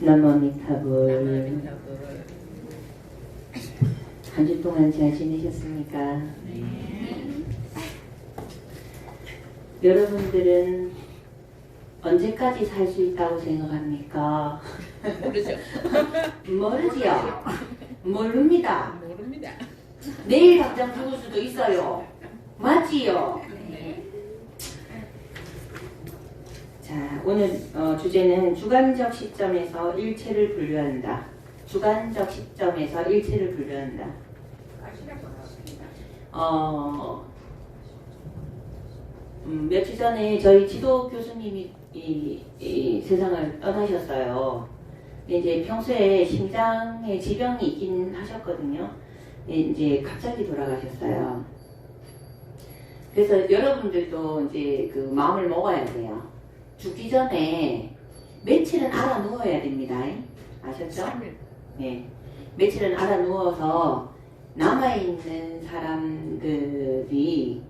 남아미타불 한 주 동안 잘 지내셨습니까? 여러분들은 언제까지 살 수 있다고 생각합니까? 모르죠. 모르지요. 모릅니다. 모릅니다. 내일 당장 죽을 수도 있어요. 맞지요? 자, 오늘 어, 주제는 주관적 시점에서 일체를 분류한다. 주관적 시점에서 일체를 분류한다. 어, 음, 며칠 전에 저희 지도 교수님이 이, 이 세상을 떠나셨어요. 이제 평소에 심장에 지병이 있긴 하셨거든요. 이제 갑자기 돌아가셨어요. 그래서 여러분들도 이제 그 마음을 먹어야 돼요. 죽기 전에 며칠은 알아 누워야 됩니다. 아셨죠? 네. 며칠은 알아 누워서 남아있는 사람들이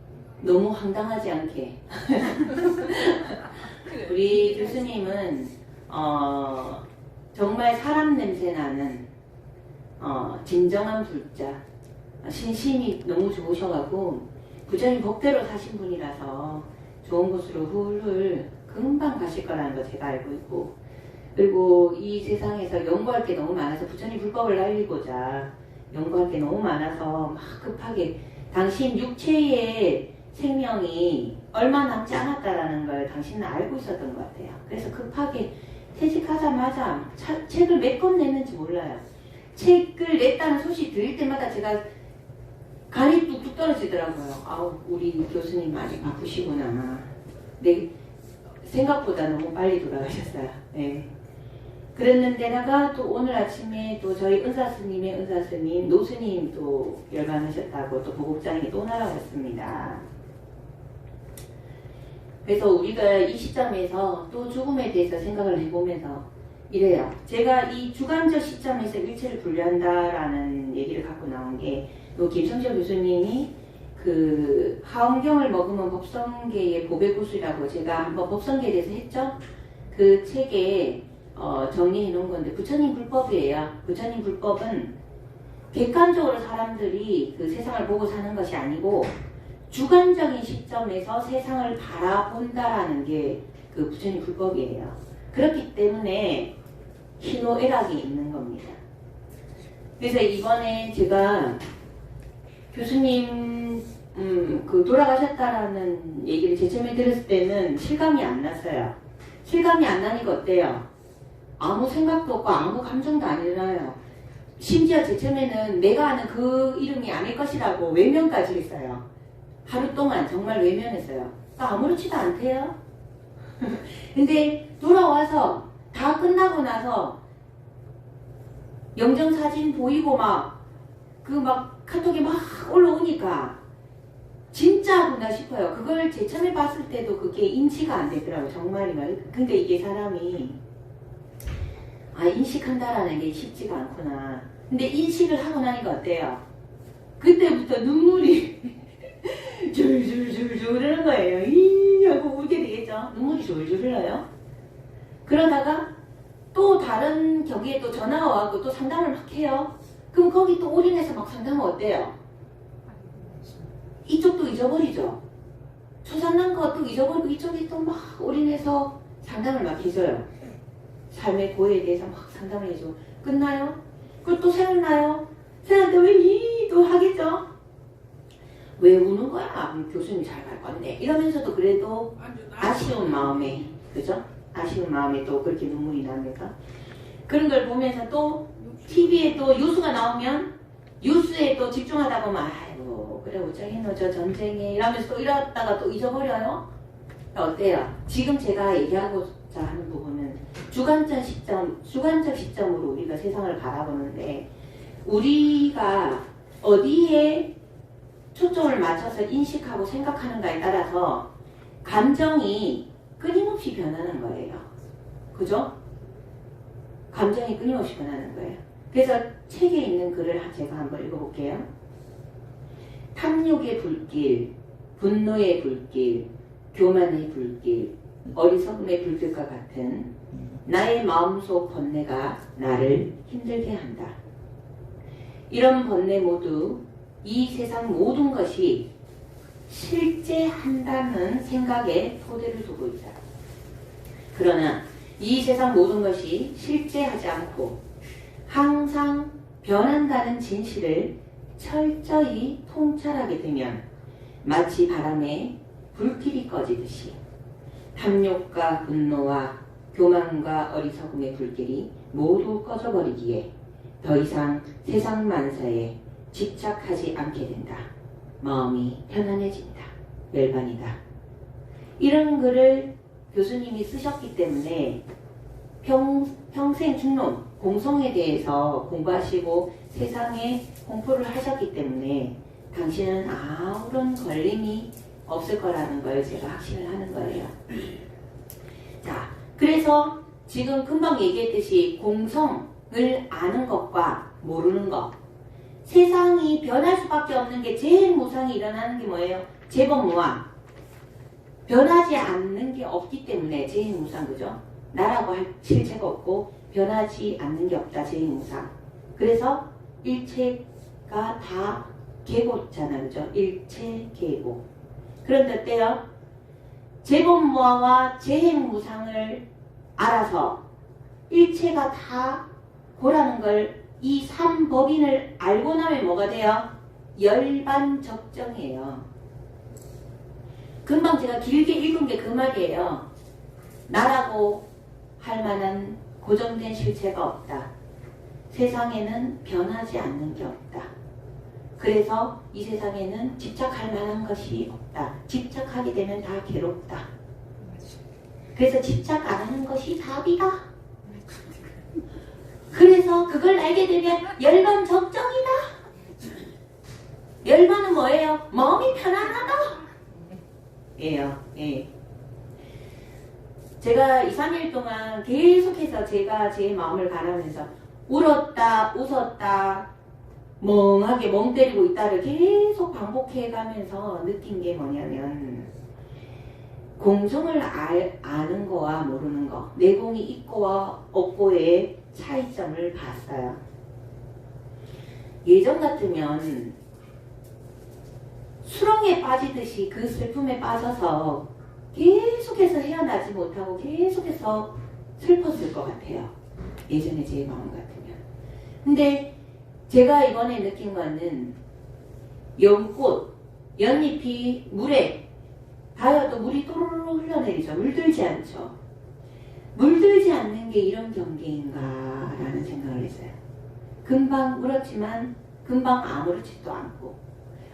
너무 황당하지 않게. 우리 교수님은, 어, 정말 사람 냄새 나는, 어, 진정한 불자. 신심이 너무 좋으셔가지고, 부처님 복대로 사신 분이라서 좋은 곳으로 훌훌 금방 가실 거라는 거 제가 알고 있고, 그리고 이 세상에서 연구할 게 너무 많아서 부처님 불법을 알리고자 연구할 게 너무 많아서 막 급하게 당신 육체의 생명이 얼마 남지 않았다라는 걸 당신은 알고 있었던 것 같아요. 그래서 급하게 퇴직하자마자 차- 책을 몇 권 냈는지 몰라요. 책을 냈다는 소식 들을 때마다 제가 간이 뚝뚝 떨어지더라고요. 아우 우리 교수님 많이 바쁘시구나. 내 생각보다 너무 빨리 돌아가셨어요. 네. 그랬는데다가 또 오늘 아침에 또 저희 은사스님의 은사스님 노스님 또 열반하셨다고 또 보국장이 또 날아갔습니다. 그래서 우리가 이 시점에서 또 죽음에 대해서 생각을 해보면서 이래요. 제가 이 주관적 시점에서 일체를 분류한다라는 얘기를 갖고 나온 게, 요 김성철 교수님이 그 하엄경을 먹으면 법성계의 보배구슬이라고 제가 한번 법성계에 대해서 했죠. 그 책에 어, 정리해 놓은 건데 부처님 불법이에요. 부처님 불법은 객관적으로 사람들이 그 세상을 보고 사는 것이 아니고 주관적인 시점에서 세상을 바라본다라는 게 그 부처님 불법이에요. 그렇기 때문에 희노애락이 있는 겁니다. 그래서 이번에 제가 교수님 음, 그 돌아가셨다라는 얘기를 제 처음에 들었을 때는 실감이 안 났어요. 실감이 안 나니까 어때요? 아무 생각도 없고 아무 감정도 안 일어나요. 심지어 제 처음에는 내가 아는 그 이름이 아닐 것이라고 외면까지 했어요. 하루 동안 정말 외면했어요. 그러니까 아무렇지도 않대요. 근데 돌아와서 다 끝나고 나서 영정 사진 보이고 막 그막 카톡이 막 올라오니까 진짜구나 싶어요. 그걸 제 처음에 봤을 때도 그게 인지가 안 되더라고요. 정말이면. 근데 이게 사람이 아 인식한다라는 게 쉽지가 않구나. 근데 인식을 하고 나니까 어때요? 그때부터 눈물이 줄줄줄줄 흐르는 거예요. 이 하고 울게 되겠죠. 눈물이 줄줄 흘러요. 그러다가 또 다른 경기에 또 전화가 와갖고 또 상담을 막 해요. 그럼 거기 또 올인해서 막 상담하면 어때요? 이쪽도 잊어버리죠. 초상난 것도 잊어버리고 이쪽이 또 막 올인해서 상담을 막 해줘요. 삶의 고에 대해서 막 상담을 해줘. 끝나요? 그걸 또 생각나요? 생각나는데 왜이또 하겠죠? 왜 우는 거야? 음, 교수님 잘 갈 건데. 이러면서도 그래도 아쉬운 마음에, 그죠? 아쉬운 마음에 또 그렇게 눈물이 납니까? 그런 걸 보면서 또 TV에 또 뉴스가 나오면 뉴스에 또 집중하다 보면 아 이고 그래 어쩌겠노 저 전쟁에 이러면서 또 이러다가 또 잊어버려요? 어때요? 지금 제가 얘기하고자 하는 부분은 주관적 시점, 주관적 시점으로 우리가 세상을 바라보는데 우리가 어디에 초점을 맞춰서 인식하고 생각하는가에 따라서 감정이 끊임없이 변하는 거예요. 그죠? 감정이 끊임없이 변하는 거예요. 그래서 책에 있는 글을 제가 한번 읽어볼게요. 탐욕의 불길, 분노의 불길, 교만의 불길, 어리석음의 불길과 같은 나의 마음속 번뇌가 나를 힘들게 한다. 이런 번뇌 모두 이 세상 모든 것이 실제 한다는 생각에 토대를 두고 있다. 그러나 이 세상 모든 것이 실제하지 않고 항상 변한다는 진실을 철저히 통찰하게 되면 마치 바람에 불길이 꺼지듯이 탐욕과 분노와 교만과 어리석음의 불길이 모두 꺼져버리기에 더 이상 세상 만사에 집착하지 않게 된다. 마음이 편안해진다. 열반이다. 이런 글을 교수님이 쓰셨기 때문에 평, 평생 중론, 공성에 대해서 공부하시고 세상에 공부를 하셨기 때문에 당신은 아무런 걸림이 없을 거라는 걸 제가 확신을 하는 거예요. 자, 그래서 지금 금방 얘기했듯이 공성을 아는 것과 모르는 것. 세상이 변할 수밖에 없는 게 제일 무상이 일어나는 게 뭐예요? 재범무한. 변하지 않는 게 없기 때문에 제일 무상, 그죠? 나라고 할 실체가 없고 변하지 않는 게 없다, 제일 무상. 그래서 일체가 다 계고잖아요, 그죠? 일체 계고. 그런데 어때요? 재범무화와 재행무상을 알아서 일체가 다 고라는 걸 이 삼법인을 알고 나면 뭐가 돼요? 열반적정이에요. 금방 제가 길게 읽은 게 그 말이에요. 나라고 할 만한 고정된 실체가 없다. 세상에는 변하지 않는 게 없다. 그래서 이 세상에는 집착할 만한 것이 없다. 집착하게 되면 다 괴롭다. 그래서 집착 안 하는 것이 답이다. 그래서 그걸 알게 되면 열반 적정이다. 열반은 뭐예요? 마음이 편안하다. 예요. 예. 제가 2, 3일 동안 계속해서 제가 제 마음을 가라면서 울었다, 웃었다, 멍하게 멍 때리고 있다를 계속 반복해 가면서 느낀 게 뭐냐면 공성을 알, 아는 거와 모르는 거, 내공이 있고와 없고의 차이점을 봤어요. 예전 같으면 수렁에 빠지듯이 그 슬픔에 빠져서 계속해서 헤어나지 못하고 계속해서 슬펐을 것 같아요. 예전에 제 마음 같으면. 근데 제가 이번에 느낀 거는 연꽃, 연잎이 물에 닿아도 물이 또르르 흘러내리죠. 물들지 않죠. 물들지 않는 게 이런 경계인가라는 생각을 했어요. 금방 울었지만 금방 아무렇지도 않고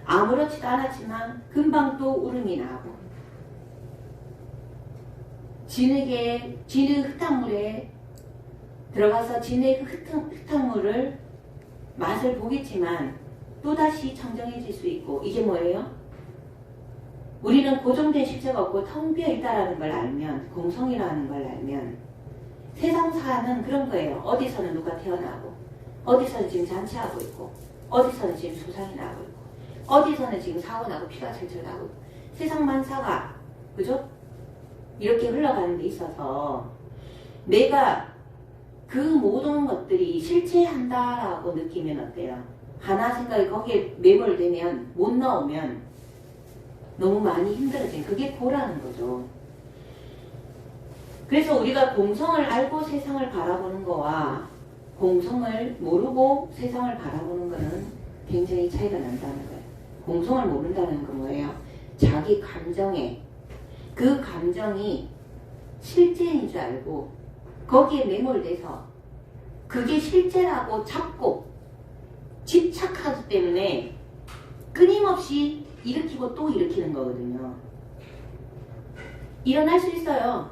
아무렇지도 않았지만 금방 또 울음이 나고 진흙에 진흙 흙탕물에 들어가서 진흙 흙탕, 흙탕물을 맛을 보겠지만 또다시 청정해질 수 있고 이게 뭐예요? 우리는 고정된 실체가 없고 텅 비어 있다라는 걸 알면 공성이라는 걸 알면 세상 사는 그런 거예요. 어디서는 누가 태어나고 어디서는 지금 잔치하고 있고 어디서는 지금 수상이 나고 있고 어디서는 지금 사고 나고 피가 철철 나고 있고 세상 만사가 그죠? 이렇게 흘러가는 데 있어서 내가 그 모든 것들이 실체한다라고 느끼면 어때요? 하나 생각이 거기에 매몰되면 못 나오면 너무 많이 힘들어져요. 그게 고라는 거죠. 그래서 우리가 공성을 알고 세상을 바라보는 거와 공성을 모르고 세상을 바라보는 거는 굉장히 차이가 난다는 거예요. 공성을 모른다는 건 뭐예요? 자기 감정에 그 감정이 실제인 줄 알고 거기에 매몰돼서 그게 실제라고 잡고 집착하기 때문에 끊임없이 일으키고 또 일으키는 거거든요. 일어날 수 있어요.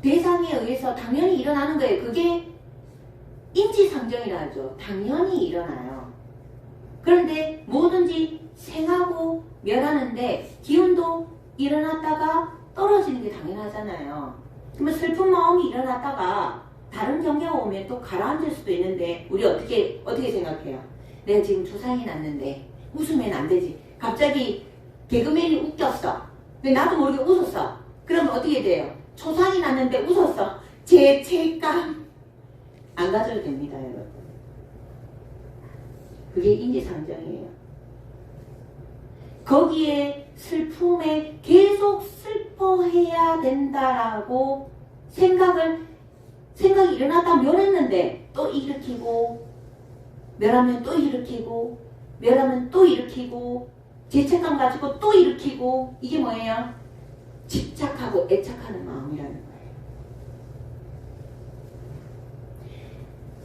대상에 의해서 당연히 일어나는 거예요. 그게 인지상정이라 하죠. 당연히 일어나요. 그런데 뭐든지 생하고 멸하는데 기운도 일어났다가 떨어지는 게 당연하잖아요. 그러면 슬픈 마음이 일어났다가 다른 경계가 오면 또 가라앉을 수도 있는데 우리 어떻게 어떻게 생각해요? 내가 지금 조상이 났는데 웃으면 안 되지. 갑자기 개그맨이 웃겼어. 근데 나도 모르게 웃었어. 그러면 어떻게 돼요? 초상이 났는데 웃었어. 죄책감. 안 가져도 됩니다, 여러분. 그게 인지상정이에요. 거기에 슬픔에 계속 슬퍼해야 된다라고 생각을 생각이 일어났다 멸했는데 또 일으키고 멸하면 또 일으키고 멸하면 또 일으키고 죄책감 가지고 또 일으키고 이게 뭐예요? 집착하고 애착하는 마음이라는 거예요.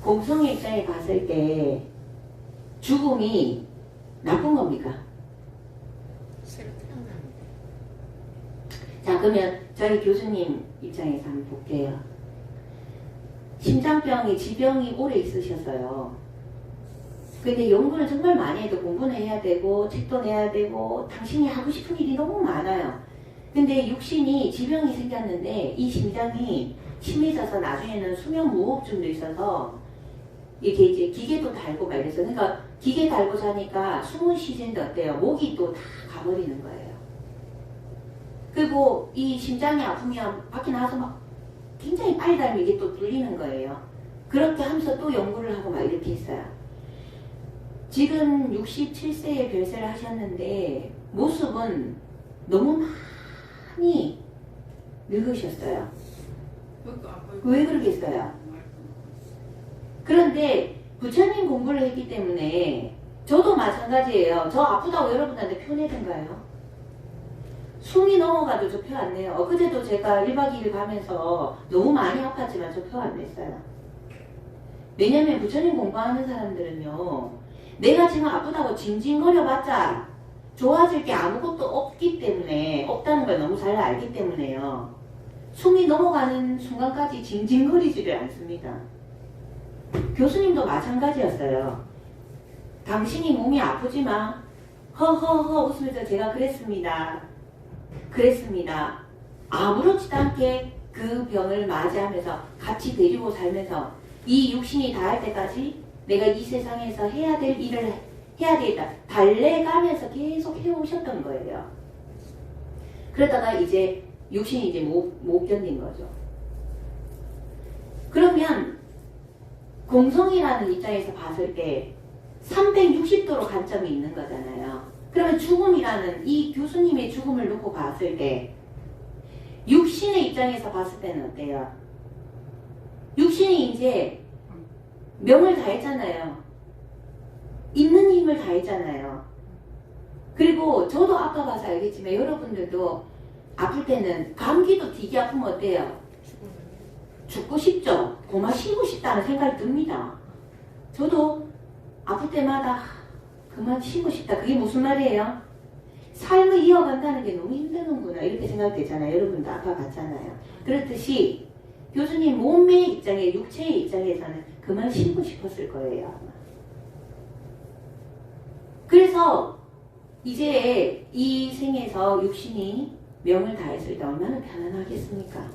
공성의 입장에 봤을 때 죽음이 나쁜 겁니까? 새로 태어나는 자 그러면 저희 교수님 입장에서 한번 볼게요. 심장병이 지병이 오래 있으셔서요. 근데 연구를 정말 많이 해도 공부는 해야 되고 책도 내야 되고 당신이 하고 싶은 일이 너무 많아요. 근데 육신이 지병이 생겼는데 이 심장이 심해져서 나중에는 수면 무호흡증도 있어서 이게 이제 기계도 달고 막 이래서 그러니까 기계 달고 자니까 숨을 쉬는데 어때요? 목이 또 다 가버리는 거예요. 그리고 이 심장이 아프면 밖에 나가서 막 굉장히 빨리 달면 이게 또 뚫리는 거예요. 그렇게 하면서 또 연구를 하고 막 이렇게 했어요. 지금 67세에 별세를 하셨는데 모습은 너무 많이 늙으셨어요. 왜 그러겠어요? 그런데 부처님 공부를 했기 때문에 저도 마찬가지예요. 저 아프다고 여러분한테 표내던가요? 숨이 넘어가도 저 표 안 내요. 엊그제도 제가 1박 2일 가면서 너무 많이 아팠지만 저 표 안 냈어요. 왜냐면 부처님 공부하는 사람들은요. 내가 지금 아프다고 징징거려봤자 좋아질 게 아무것도 없기 때문에 없다는 걸 너무 잘 알기 때문에요. 숨이 넘어가는 순간까지 징징거리지를 않습니다. 교수님도 마찬가지였어요. 당신이 몸이 아프지만 허허허 웃으면서 제가 그랬습니다. 그랬습니다. 아무렇지도 않게 그 병을 맞이하면서 같이 데리고 살면서 이 육신이 다할 때까지 내가 이 세상에서 해야 될 일을 해야 되겠다. 달래가면서 계속 해오셨던 거예요. 그러다가 이제 육신이 이제 못, 못 견딘 거죠. 그러면 공성이라는 입장에서 봤을 때 360도로 관점이 있는 거잖아요. 그러면 죽음이라는 이 교수님의 죽음을 놓고 봤을 때 육신의 입장에서 봤을 때는 어때요? 육신이 이제 명을 다했잖아요. 있는 힘을 다했잖아요. 그리고 저도 아까 봐서 알겠지만 여러분들도 아플 때는 감기도 되게 아프면 어때요? 죽고 싶죠? 고마 쉬고 싶다는 생각이 듭니다. 저도 아플 때마다 그만 쉬고 싶다. 그게 무슨 말이에요? 삶을 이어간다는 게 너무 힘드는구나. 이렇게 생각되잖아요. 여러분도 아까 봤잖아요. 그렇듯이 교수님 몸의 입장에, 육체의 입장에서는 그만 쉬고 싶었을 거예요. 아마. 그래서 이제 이 생에서 육신이 명을 다했을 때 얼마나 편안하겠습니까?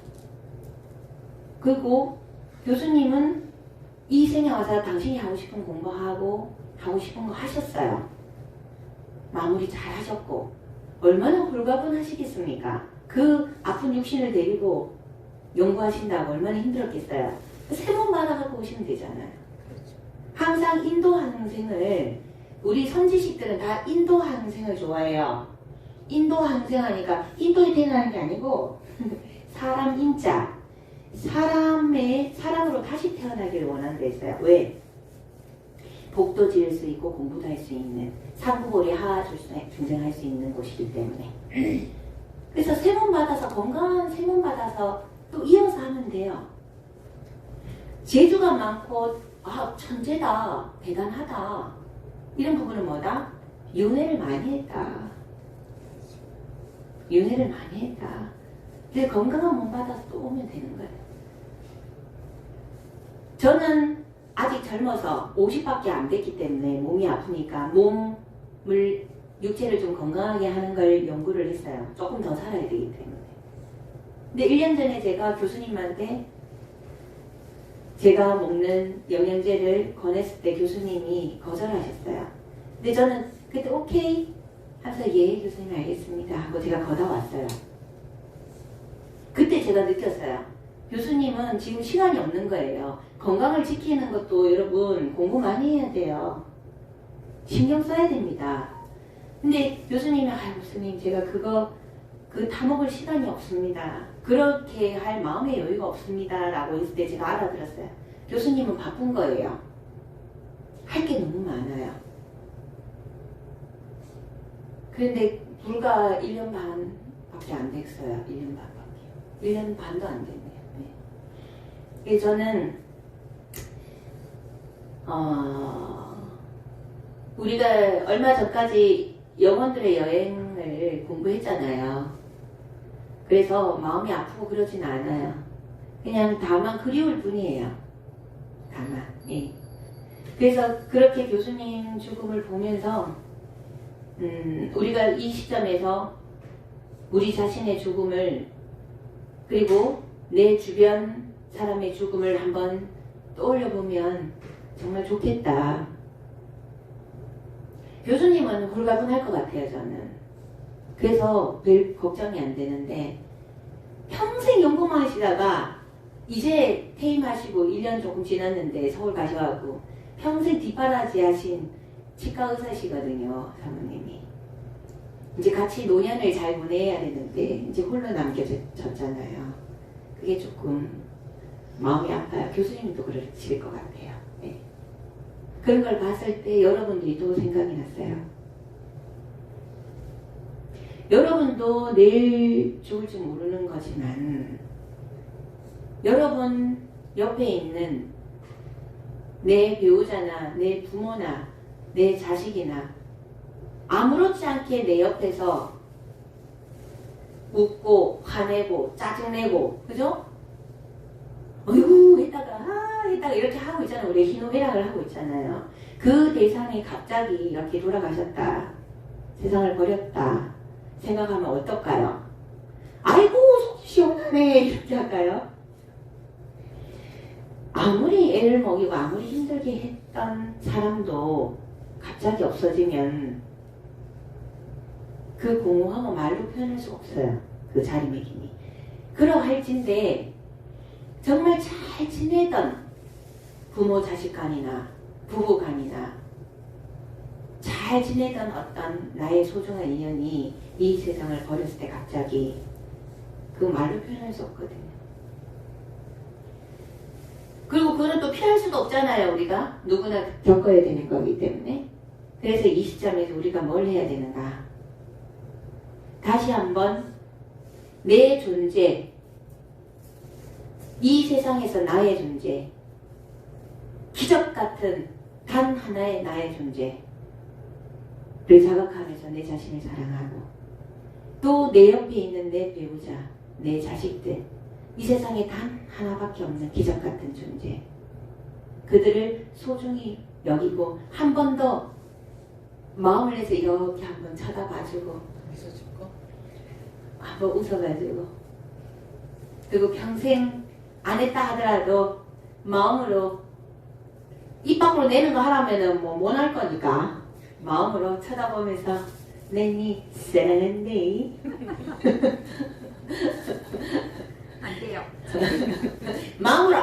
그리고 교수님은 이 생에 와서 당신이 하고 싶은 공부하고 하고 싶은 거 하셨어요. 마무리 잘 하셨고 얼마나 홀가분하시겠습니까? 그 아픈 육신을 데리고 연구하신다고 얼마나 힘들었겠어요. 세번 받아갖고 오시면 되잖아요. 항상 인도 항생을 우리 선지식들은 다 인도 항생을 좋아해요. 인도 항생 하니까 인도에 태어나는 게 아니고 사람 인자 사람의 사람으로 다시 태어나기를 원한다 했어요. 왜? 복도 지을 수 있고 공부도 할 수 있는 상부골이 하하 중생할 수 있는 곳이기 때문에 그래서 세 번 받아서 건강한 세 번 받아서 또 이어서 하면 돼요. 재주가 많고 아 천재다 대단하다 이런 부분은 뭐다? 윤회를 많이 했다. 윤회를 많이 했다. 근데 건강한 몸 받아서 또 오면 되는 거예요. 저는 아직 젊어서 50밖에 안 됐기 때문에 몸이 아프니까 몸을 육체를 좀 건강하게 하는 걸 연구를 했어요. 조금 더 살아야 되기 때문에. 근데 1년 전에 제가 교수님한테 제가 먹는 영양제를 권했을 때 교수님이 거절하셨어요. 근데 저는 그때 오케이 하면서 예 교수님 알겠습니다 하고 제가 걷어왔어요. 그때 제가 느꼈어요. 교수님은 지금 시간이 없는 거예요. 건강을 지키는 것도 여러분 공부 많이 해야 돼요. 신경 써야 됩니다. 근데 교수님이 아유 교수님 제가 그거 그 타먹을 시간이 없습니다. 그렇게 할 마음의 여유가 없습니다. 라고 했을 때 제가 알아들었어요. 교수님은 바쁜 거예요. 할 게 너무 많아요. 그런데 불과 1년 반밖에 안 됐어요. 1년 반밖에. 1년 반도 안 됐네요. 저는 어, 우리가 얼마 전까지 영혼들의 여행을 공부했잖아요. 그래서 마음이 아프고 그러진 않아요. 그냥 다만 그리울 뿐이에요. 다만. 예. 그래서 그렇게 교수님 죽음을 보면서 음, 우리가 이 시점에서 우리 자신의 죽음을 그리고 내 주변 사람의 죽음을 한번 떠올려 보면 정말 좋겠다. 교수님은 홀가분할 것 같아요, 저는. 그래서 별 걱정이 안 되는데 평생 연구만 하시다가 이제 퇴임하시고 1년 조금 지났는데 서울 가셔가지고 평생 뒷바라지 하신 치과 의사시거든요, 사모님이. 이제 같이 노년을 잘 보내야 되는데 이제 홀로 남겨졌잖아요. 그게 조금 마음이 아파요. 교수님도 그러실 것 같아요. 네. 그런 걸 봤을 때 여러분들이 또 생각이 났어요. 여러분도 내일 죽을지 모르는 거지만 여러분 옆에 있는 내 배우자나 내 부모나 내 자식이나 아무렇지 않게 내 옆에서 웃고 화내고 짜증내고 그죠? 어이구 했다가 아 했다가 이렇게 하고 있잖아요. 우리 희노애락을 하고 있잖아요. 그 대상이 갑자기 이렇게 돌아가셨다. 세상을 버렸다. 생각하면 어떨까요? 아이고 속 시원하네 이렇게 할까요? 아무리 애를 먹이고 아무리 힘들게 했던 사람도 갑자기 없어지면 그 공허함은 말로 표현할 수 없어요. 그 자리매김이. 그러 할진데 정말 잘 지내던 부모 자식 간이나 부부 간이나 잘 지내던 어떤 나의 소중한 인연이 이 세상을 버렸을 때 갑자기 그 말로 표현할 수 없거든요. 그리고 그거는 또 피할 수도 없잖아요, 우리가. 누구나 겪어야 되는 거기 때문에. 그래서 이 시점에서 우리가 뭘 해야 되는가. 다시 한번 내 존재, 이 세상에서 나의 존재, 기적 같은 단 하나의 나의 존재를 자각하면서 내 자신을 사랑하고 또 내 옆에 있는 내 배우자, 내 자식들, 이 세상에 단 하나밖에 없는 기적 같은 존재. 그들을 소중히 여기고 한 번 더 마음을 내서 이렇게 한번 쳐다봐주고 있어줄거 한번 웃어가지고 그리고 평생 안 했다 하더라도 마음으로 입 밖으로 내는 거 하라면은 뭐 못 할 거니까 마음으로 쳐다보면서 내니 사랑한데 안 돼요. 마음으로.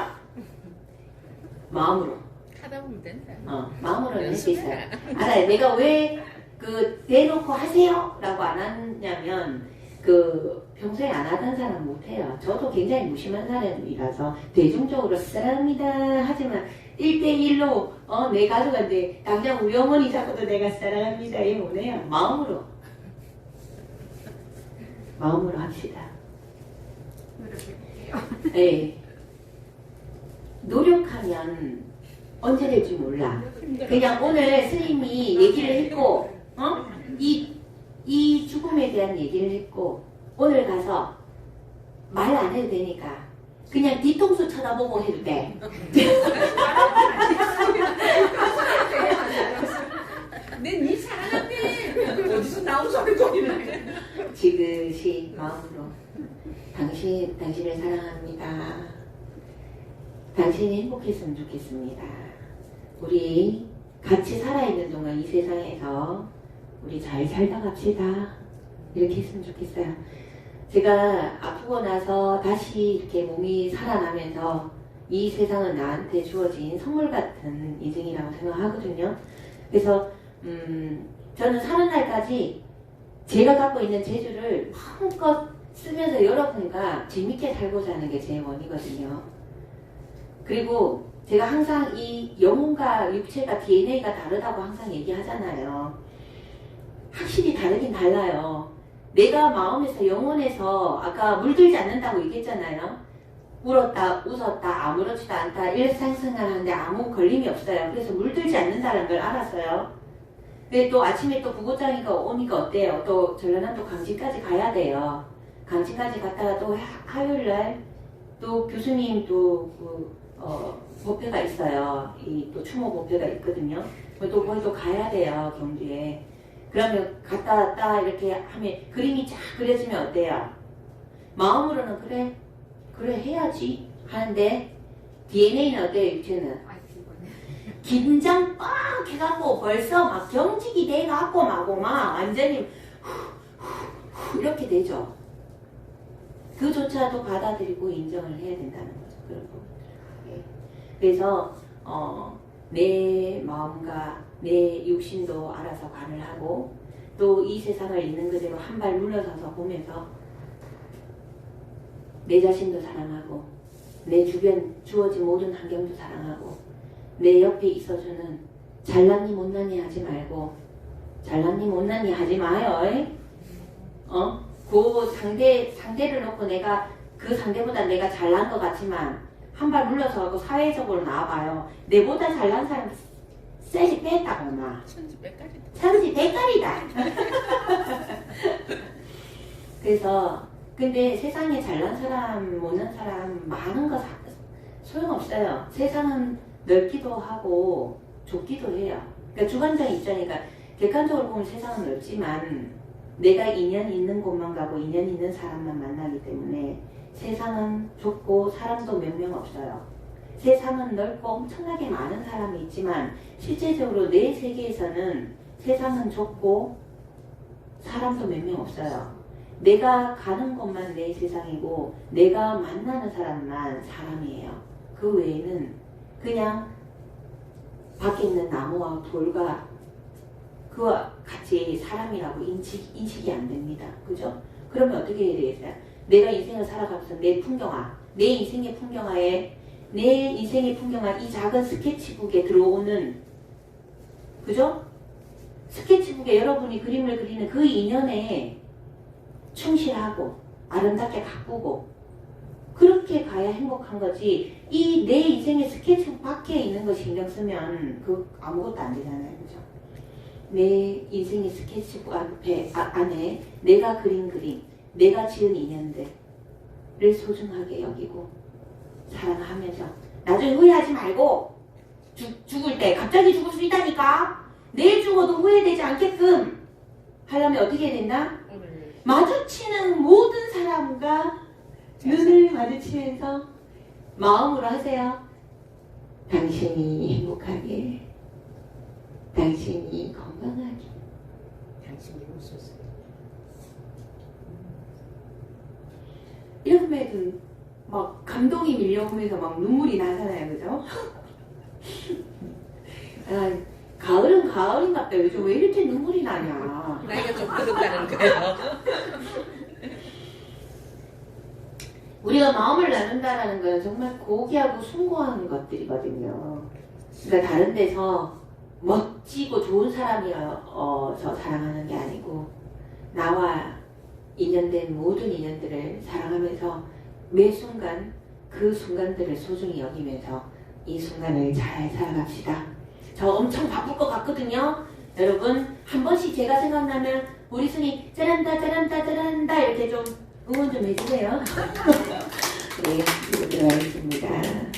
마음으로. 하다 보면 된다. 어, 마음으로는 할수 있어요. 알아요. 내가 왜 그 대놓고 하세요? 라고 안 하냐면 그 평소에 안 하던 사람 못해요 저도 굉장히 무심한 사람이라서 대중적으로 사랑합니다 하지만 1대1로 어, 내 가족한테 당장 우리 어머니 자꾸도 내가 사랑합니다 이 못해요 마음으로 마음으로 합시다. 네. 노력하면 언제 될지 몰라 그냥 오늘 스님이 얘기를 했고 어? 이, 이 죽음에 대한 얘기를 했고 오늘 가서 말 안 해도 되니까 그냥 뒤통수 쳐다보고 해도 돼 내니 사랑한대. 어디서 나온 소리가 있네. 지그시 마음으로 당신, 당신을 사랑합니다. 당신이 행복했으면 좋겠습니다. 우리 같이 살아있는 동안 이 세상에서 우리 잘 살다 갑시다. 이렇게 했으면 좋겠어요. 제가 아프고 나서 다시 이렇게 몸이 살아나면서 이 세상은 나한테 주어진 선물 같은 인생이라고 생각하거든요. 그래서 음, 저는 사는 날까지 제가 갖고 있는 재주를 마음껏 쓰면서 여러분과 재밌게 살고자 하는 게 제 원이거든요. 그리고 제가 항상 이 영혼과 육체가 DNA가 다르다고 항상 얘기하잖아요. 확실히 다르긴 달라요. 내가 마음에서 영혼에서 아까 물들지 않는다고 얘기했잖아요. 울었다, 웃었다, 아무렇지도 않다, 일상생활하는데 아무 걸림이 없어요. 그래서 물들지 않는다는 걸 알았어요. 근데 또 아침에 또 부고장이가 오니까 어때요? 또 전라남 도 강진까지 가야 돼요. 강진까지 갔다가 또 하- 화요일날 또 교수님 또 그, 어, 법회가 있어요. 이 또 추모 법회가 있거든요. 또 거기 또 가야 돼요, 경주에. 그러면 갔다 왔다 이렇게 하면 그림이 쫙 그려지면 어때요? 마음으로는 그래, 그래 해야지 하는데 DNA는 어때요, 육체는? 긴장 빡 해갖고 벌써 막 경직이 돼갖고 막고 막 완전히 후, 후, 후 이렇게 되죠. 그조차도 받아들이고 인정을 해야 된다는 거죠. 그런 거. 예. 그래서 어, 내 마음과 내 육신도 알아서 관을 하고 또 이 세상을 있는 그대로 한 발 물러서서 보면서 내 자신도 사랑하고 내 주변 주어진 모든 환경도 사랑하고 내 옆에 있어주는 잘났니 못났니 하지 말고 잘났니 못났니 하지 마요. 에? 어? 그 상대 상대를 놓고 내가 그 상대보다 내가 잘난 것 같지만 한 발 물러서 고 사회적으로 나와봐요. 내보다 잘난 사람 뺐다고 막. 천지 빽깔이다. 천지 백깔이다. 그래서 근데 세상에 잘난 사람, 못난 사람 많은 거 사- 소용없어요. 세상은 넓기도 하고 좁기도 해요. 그러니까 주관적 입장이니까 객관적으로 보면 세상은 넓지만 내가 인연 있는 곳만 가고 인연 있는 사람만 만나기 때문에 세상은 좁고 사람도 몇 명 없어요. 세상은 넓고 엄청나게 많은 사람이 있지만 실제적으로 내 세계에서는 세상은 좁고 사람도 몇 명 없어요. 내가 가는 곳만 내 세상이고 내가 만나는 사람만 사람이에요. 그 외에는 그냥 밖에 있는 나무와 돌과 그와 같이 사람이라고 인식, 인식이 안 됩니다. 그죠? 그러면 어떻게 해야 되겠어요? 내가 인생을 살아가면서 내 풍경화, 내 인생의 풍경화에 내 인생의 풍경화 이 작은 스케치북에 들어오는 그죠? 스케치북에 여러분이 그림을 그리는 그 인연에 충실하고 아름답게 가꾸고 그렇게 가야 행복한 거지 이 내 인생의 스케치북 밖에 있는 거 신경 쓰면 그 아무것도 안 되잖아요 그죠? 내 인생의 스케치북 앞에 아, 안에 내가 그린 그림 내가 지은 인연들을 소중하게 여기고 사랑하면서 나중에 후회하지 말고 죽, 죽을 때 갑자기 죽을 수 있다니까 내일 죽어도 후회되지 않게끔 하려면 어떻게 해야 된다? 마주치는 모든 사람과 눈을 마주치면서 마음으로 하세요. 당신이 행복하게, 당신이 건강하게. 당신이 웃었어. 이러면 막 감동이 밀려오면서 막 눈물이 나잖아요, 그죠? 아, 가을은 가을인갑다. 요즘 왜 이렇게 눈물이 나냐? 나이가 좀 그렇다는 거예요. 우리가 마음을 나눈다라는 건 정말 고귀하고 숭고한 것들이거든요. 그러니까 다른 데서 멋지고 좋은 사람이어서 사랑하는 게 아니고 나와 인연된 모든 인연들을 사랑하면서 매 순간 그 순간들을 소중히 여기면서 이 순간을 잘 살아갑시다. 저 엄청 바쁠 것 같거든요. 여러분 한 번씩 제가 생각나면 우리 순이 짜란다 짜란다 짜란다 이렇게 좀 응원 좀 해주세요. 네, 이렇게 하겠습니다.